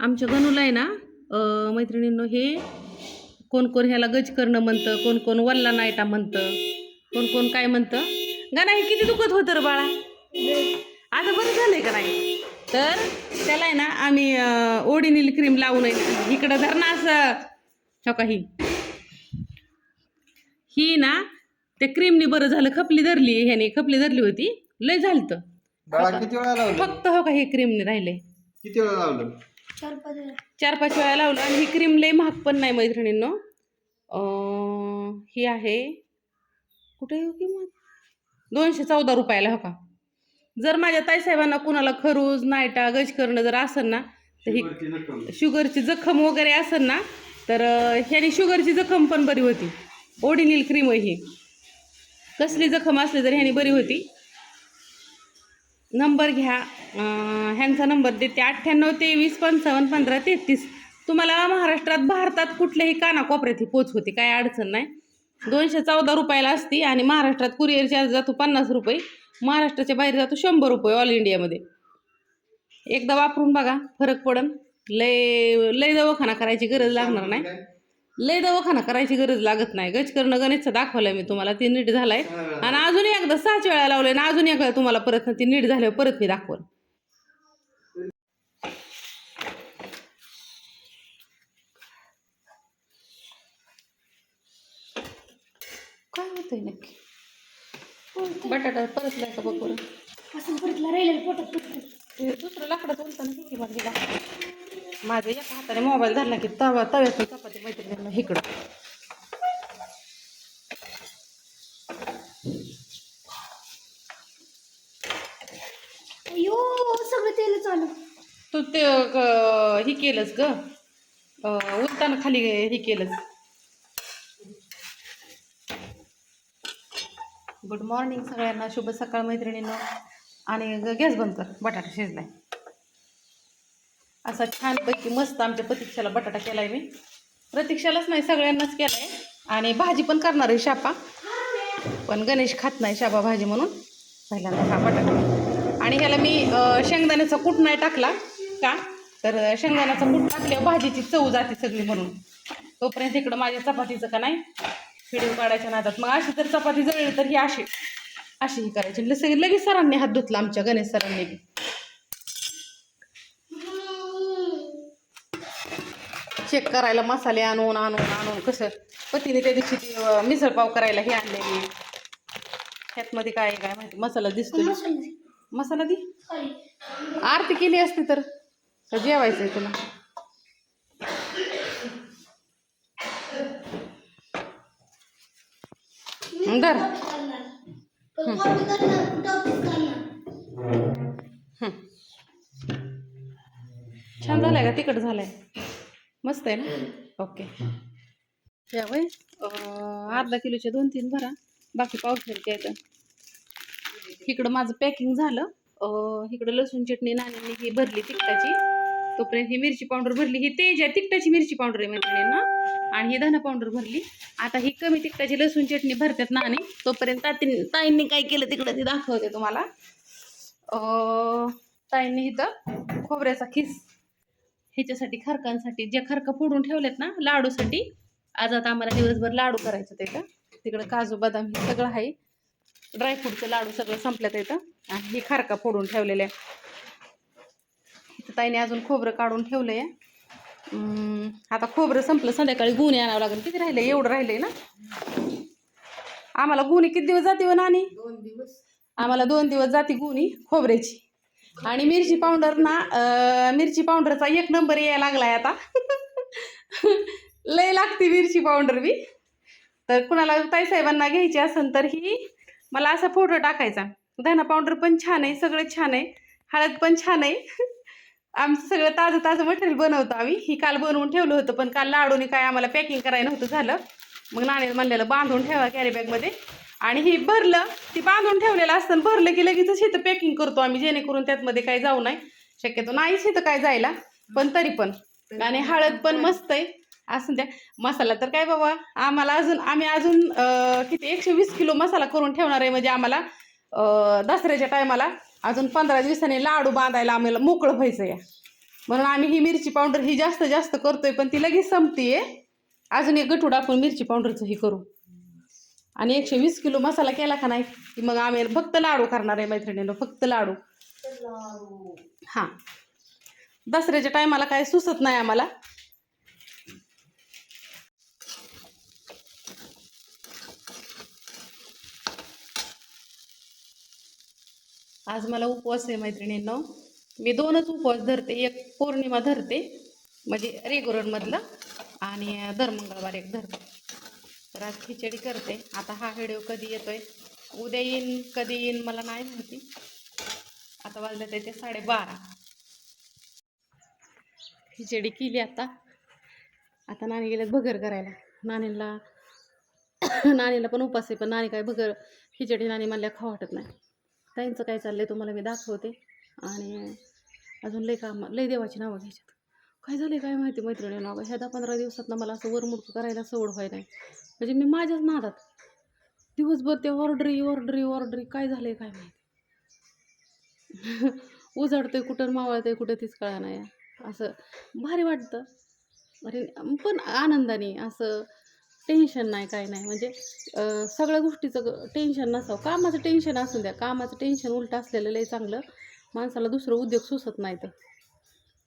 आमच्या गणूला आहे ना मैत्रिणींनो हे कोण कोण ह्याला गज करणं म्हणतं कोण कोण वल्ला नायटा म्हणतं कोण कोण काय म्हणतं? गाणं हे किती दुखत होतं रे बाळा. आता बरं झालंय का नाही? तर त्याला आहे ना आम्ही अं, ओढीनील क्रीम लावून इकडं धर ना असं. हो का ही? ही ना त्या क्रीमनी बरं झालं खपली धरली ह्याने खपली धरली होती लय झालं लावलं? फक्त हो का हे क्रीमने राहिले. किती वेळा लावलं? चार पाच वेळा लावलं आणि ही क्रीम लय महाग पण नाही मैत्रिणींनो. ही आहे. कुठे आहे हो किंमत? दोनशे चौदा रुपयाला हो का? जर माझ्या ताईसाहेबांना कुणाला खरूज नायटा गज करणं जर असेल ना तर ही शुगरची जखम. वगैरे असेल ना तर ह्याने शुगरची जखम पण बरी होती. ओडिनील क्रीम ही. कसली जखम असली तर ह्याने बरी होती. नंबर घ्या. ह्यांचा नंबर देते. अठ्ठ्याण्णव तेवीस पंचावन्न पंधरा तेहतीस. तुम्हाला महाराष्ट्रात भारतात कुठल्याही कानाकोपऱ्यात ही पोच होती काय अडचण नाही. दोनशे चौदा रुपयाला असती आणि महाराष्ट्रात कुरिअर चार्ज जातो पन्नास रुपये. महाराष्ट्राच्या बाहेर जातो शंभर रुपये ऑल इंडियामध्ये एकदा वापरून बघा. फरक पडन. लय लय दवाखाना करायची गरज लागणार नाही. लय दवाखाना करायची गरज लागत नाही. गच करणं गणेशचं दाखवलंय मी तुम्हाला ते नीट झालंय. आणि अजून एकदा सहाच वेळा लावलंय आणि अजून एकदा तुम्हाला परत ती नीट झाल्यावर परत मी दाखवल. काय होतंय नक्की? बटाटा परतलाय का बघ असं परतला राहिलेलं पोटात दुसरं लाकडाचं उलटानं किती मला दिला माझ्या एका हाताने मोबाईल धरला की तवा तव्यातून चपाती मैत्रिणींना इकडं. अयो सगळं तेल चालू. तू ते ग- हे केलंस ग. अं, उलटानं खाली हे केलंस. गुड मॉर्निंग सगळ्यांना. शुभ सकाळ मैत्रिणींनो. आणि ग- गॅस बंद कर. बटाटा शिजलाय. असा छानपैकी मस्त आमच्या प्रतीक्षाला बटाटा केलाय मी. प्रतीक्षालाच नाही सगळ्यांनाच केलाय. आणि भाजी पण करणार आहे शापा. पण गणेश खात नाही शापा भाजी म्हणून. पहिल्यांदा हा बटाटा. आणि ह्याला मी शेंगदाण्याचा कूट नाही टाकला का? तर शेंगदाण्याचा कूट टाकल्यावर भाजीची चव जाते सगळी म्हणून. तोपर्यंत इकडं माझ्या चपातीचं का नाही? व्हिडिओ काढायच्या नादात. मग अशी जर चपाती जळली तर ही अशी अशी ही करायची. लगेच सरांनी हात धुतला आमच्या गणेश सरांनी बी चेक करायला मसाले आणून आणून आणून. कसं? पतीने त्या दिवशी ती मिसळपाव करायला हे आणलेली ह्यातमध्ये काय आहे काय माहिती? मसाला दिसतो मसाला मसाला आरती केली असती तर. जेवायचं आहे तुला? दर छान झालाय का? तिकट झालाय. मस्त आहे ना ओके. या वय अर्धा किलोचे दोन तीन भरा. बाकी पावसाळ्याचे आहेत इकडं माझं पॅकिंग झालं. इकडं लसूण चटणी नाणी ही भरली तिखटाची. तोपर्यंत ही मिरची पावडर भरली. ही तेज आहे तिखटाची मिरची पावडर आहे मैत्रिणींना. आणि ही धना पावडर भरली. आता ही कमी तिखटाची लसूण चटणी भरतात नाणी. तोपर्यंत तातीन ताईंनी काय केलं तिकडं ते दाखवते तुम्हाला. अं, ताईंनी इथं खोबऱ्याचा खिस ह्याच्यासाठी खरकांसाठी ज्या खरका फोडून ठेवल्यात ना लाडूसाठी आज आता आम्हाला दिवसभर लाडू करायचं त्याचं तिकडं काजू बदाम हे सगळं आहे. ड्रायफ्रूटचं लाडू सगळं संपल्यात येतं आणि हे खारका फोडून ठेवलेल्या इथं ताईने अजून खोबरं काढून ठेवलं आहे आता खोबरं संपलं संध्याकाळी गुन्हे आणावं लागेल. किती राहिलं? एवढं राहिलंय ना? आम्हाला गुन्हे किती दिवस जाते व नानी आम्हाला दोन दिवस जाते गुन्ही खोबऱ्याची. आणि मिरची पावडर ना मिरची पावडरचा एक नंबर यायला लागलाय आता. लय लागते मिरची पावडर बी. तर कुणाला ताईसाहेबांना घ्यायची असेल तर ही मला असा फोटो टाकायचा. धना पावडर पण छान आहे सगळं छान आहे. हळद पण छान आहे. आमचं सगळं ताजं ताजं मटेरियल बनवतो आम्ही. ही काल बनवून ठेवलं होतं पण काल लाडूने काय आम्हाला पॅकिंग करायला नव्हतं झालं. मग नाणे म्हणलेलं बांधून ठेवा कॅरीबॅगमध्ये आणि ही भरलं ती बांधून ठेवलेलं असतं भरलं की लगेच शेतं पॅकिंग करतो आम्ही जेणेकरून त्यातमध्ये काही जाऊ नाही. शक्यतो नाही शेतं काय जायला पण तरी पण. आणि हळद पण मस्त आहे. असं द्या. मसाला तर काय बाबा आम्हाला अजून आम्ही अजून किती एकशे वीस किलो मसाला करून ठेवणार आहे म्हणजे आम्हाला दसऱ्याच्या टायमाला अजून पंधरा दिवसांनी लाडू बांधायला आम्हाला मोकळं व्हायचं या म्हणून आम्ही ही मिरची पावडर ही जास्त जास्त करतोय पण ती लगेच संपतीये. अजून एक गठूड आपण मिरची पावडरचं ही करू. आणि एकशे वीस किलो मसाला केला का नाही? की मग आम्ही फक्त लाडू करणार आहे मैत्रिणीनं फक्त लाडू. हां. दसऱ्याच्या टायमाला काय सुचत नाही आम्हाला. आज मला उपवास आहे मैत्रिणींनो. मी दोनच उपवास धरते. एक पौर्णिमा धरते म्हणजे रेग्युलरमधलं आणि दर मंगळवार एक धरते. तर आज खिचडी करते. आता हा व्हिडिओ कधी येतोय? उद्या येईन कधी येईन मला नाही माहिती. आता वाजले त्याचे साडेबारा. खिचडी केली आता. आता नाणी गेल्यात भगर करायला. नाणीला नाणीला पण उपास आहे पण नाणी काय भगर खिचडी नाणी मला खाऊ वाटत नाही. ताईंचं काय चाललंय तुम्हाला मी दाखवते. आणि अजून लय काम लय देवाची नावं घ्यायच्यात. काय झालं काय माहिती मैत्रिणी अगं ह्या दहा पंधरा दिवसात मला असं वरमुडकं करायला सवड व्हाय नाही. म्हणजे मी माझ्याच नादात. दिवसभर ते ऑर्डरी ऑर्डरी ऑर्डरी काय झालंय काय माहिती? उजाडतंय कुठं मावळतंय कुठं तीच कळा नाही. असं भारी वाटतं. अरे पण आनंदाने असं टेन्शन नाही काय नाही. म्हणजे सगळ्या गोष्टीचं टेन्शन नसावं. कामाचं टेन्शन असू द्या. कामाचं टेन्शन उलटं असलेलं लय चांगलं. माणसाला दुसरं उद्योग सुचत नाही तर.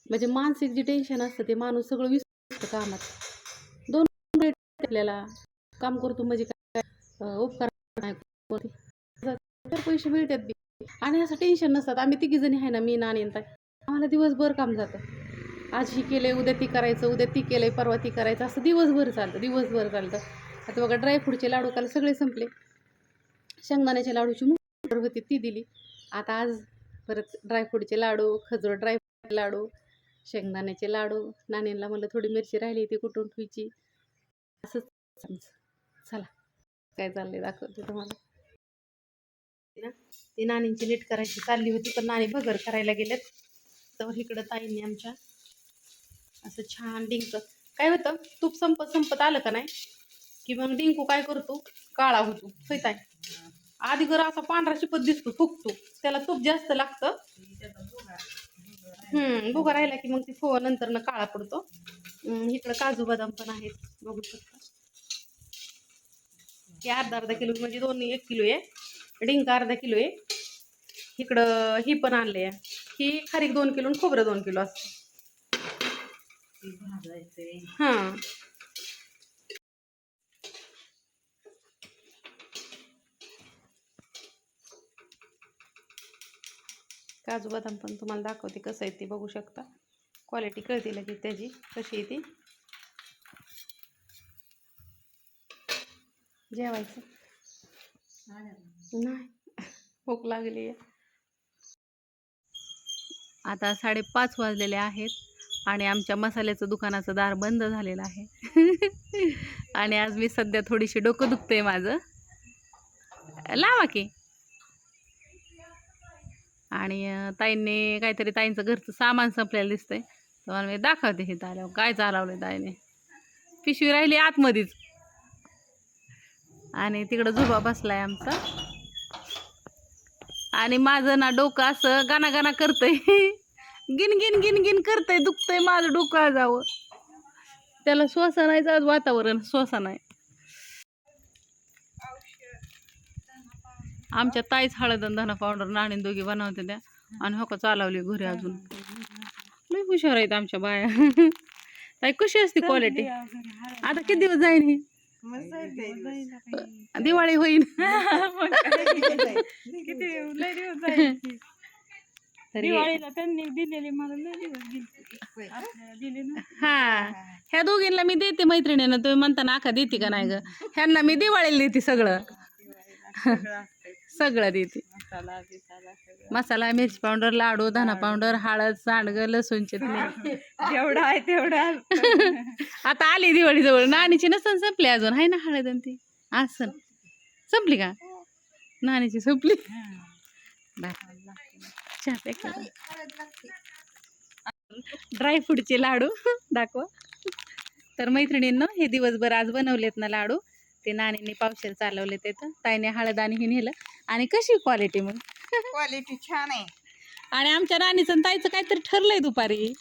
म्हणजे मानसिक जे टेन्शन असतं ते माणूस सगळं विसरतं कामात. दोन मिनिट आपल्याला काम करतो म्हणजे काय? उपकार नाही तर पैसे मिळतात बी. आणि असं टेन्शन नसतात. आम्ही तिघी जणी आहे ना मी ना आणि ताई. आम्हाला दिवसभर काम जातं. आज ही केलंय उद्या ती करायचं उद्या ती केलंय परवा ती करायचं. असं दिवसभर चालतं दिवसभर चालतं. आता बघा ड्रायफ्रूटचे लाडू काल सगळे संपले. शेंगदाण्याच्या लाडूची मोठी होती ती दिली. आता आज परत ड्रायफ्रूटचे लाडू खजूर ड्रायफ्रूट लाडू शेंगदाण्याचे लाडू. नाण्यांना मला थोडी मिरची राहिली ती कुठून ठेवायची? असंच चला काय चाललंय दाखवते तुम्हाला. ना ती नाणींची नीट करायची चालली होती पण नाणी भगर करायला गेलेत. तर इकडं ताईंनी आमच्या असं छान डिंक काय होतं? तूप संपत संपत आलं का नाही? की मग डिंकू काय करतो? काळा होतो. सैताय ताई? आधी घर असा पांढरा शिपत दिसतो फुकतो. त्याला तूप जास्त लागतं. हम्म भुगा राहिला की मग ती फोवा नंतर काळा पडतो. इकडं काजू बदाम पण आहेत बघू शकता. हे अर्धा अर्धा किलो म्हणजे दोन एक किलो आहे. डिंक अर्धा किलो आहे. इकडं ही पण आणले ही खारीक दोन किलो खोबरं दोन किलो असतं. हां. काजू बदाम पण तुम्हाला दाखवते कसं आहे ते बघू शकता. क्वालिटी कळते लगेच त्याची कशी आहे ती. जेवायचं? नाही. भूक लागली आहे. आता साडेपाच वाजलेले आहेत आणि आमच्या मसाल्याचं दुकानाचं दार बंद झालेलं आहे. आणि आज मी सध्या थोडीशी डोकं दुखतंय माझं. लावा की. आणि ताईंनी काहीतरी ताईंचं घरचं सामान संपलेलं दिसतंय. तुम्हाला मी दाखवते हे आल्यावर. काय चालवलं ताईने? पिशवी राहिली आतमध्येच. आणि तिकडं झुबा बसलाय आमचा. आणि माझं ना डोकं असं गाना गाना करतंय. गिन गिन गिन गिन करतंय दुखतंय माझं डोकं जावं त्याला श्वासा नाहीच आज वातावरण श्वासा नाही आमच्या ताईच हळद आणि धना पावडर नाणी दोघी बनवते त्या. आणि हो का चालवली घरी अजून. लई हुशार आहेत आमच्या बाया. ताई कशी असते क्वालिटी आता किती दिवस जाईन ही? दिवाळी त्यांनी दिलेले मला ना हा. ह्या दोघींना मी देते मैत्रिणींना. तुम्ही म्हणता ना आखा देते का नाही ग? ह्यांना मी दिवाळीला देते सगळं. सगळं देते मसाला बिसाला सगळं. मसाला मिरची पावडर लाडू धना पावडर हळद सांडगं लसूण चटणी जेवढा आहे तेवढा आता आली दिवाळी जवळ नाणीची नसन संपली अजून. आहे ना हळद आणि ती. असन संपली का? नाणीची संपली. ड्रायफ्रूटचे लाडू. दाखवा. तर मैत्रिणींनो हे दिवसभर आज बनवलेत ना लाडू. ते नाणींनी पावशेर चालवले ते तर. ताईने हळद आणि हे नेलं. आणि कशी क्वालिटी मग? क्वालिटी छान आहे. आणि आमच्या राणीचं आणि ताईचं काहीतरी ठरलंय दुपारी.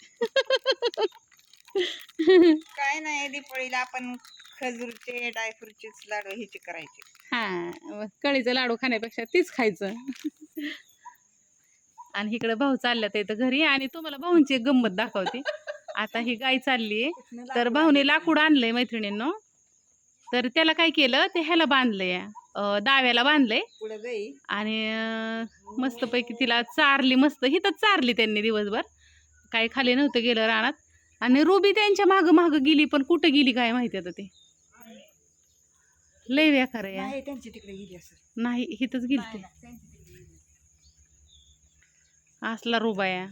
काय नाही दिपाळीला आपण खजूरचे ड्रायफ्रूटचेच लाडू ह्याचे करायचे. हा कळीचं लाडू खाण्यापेक्षा तीच खायचं. आणि इकडे भाऊ चालल्यात इथं घरी. आणि तुम्हाला भाऊंची एक गंमत दाखवते. आता ही गाय चालली तर भाऊने लाकूड आणलंय मैत्रिणींनो. तर त्याला काय केलं ते ह्याला बांधलंय. अं, दाव्याला बांधलंय. आणि मस्तपैकी तिला चारली मस्त हिथंच चारली त्यांनी दिवसभर. काही खाली नव्हतं गेलं रानात. आणि रुबी त्यांच्या मागं मागं गेली पण कुठं गेली काय माहिती आता ते. लय व्याकार नाही गेली हिथंच गेली असला रुबाया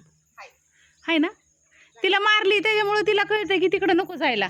हाय. ना? तिला मारली त्याच्यामुळे तिला कळतंय की तिकडं नको जायला.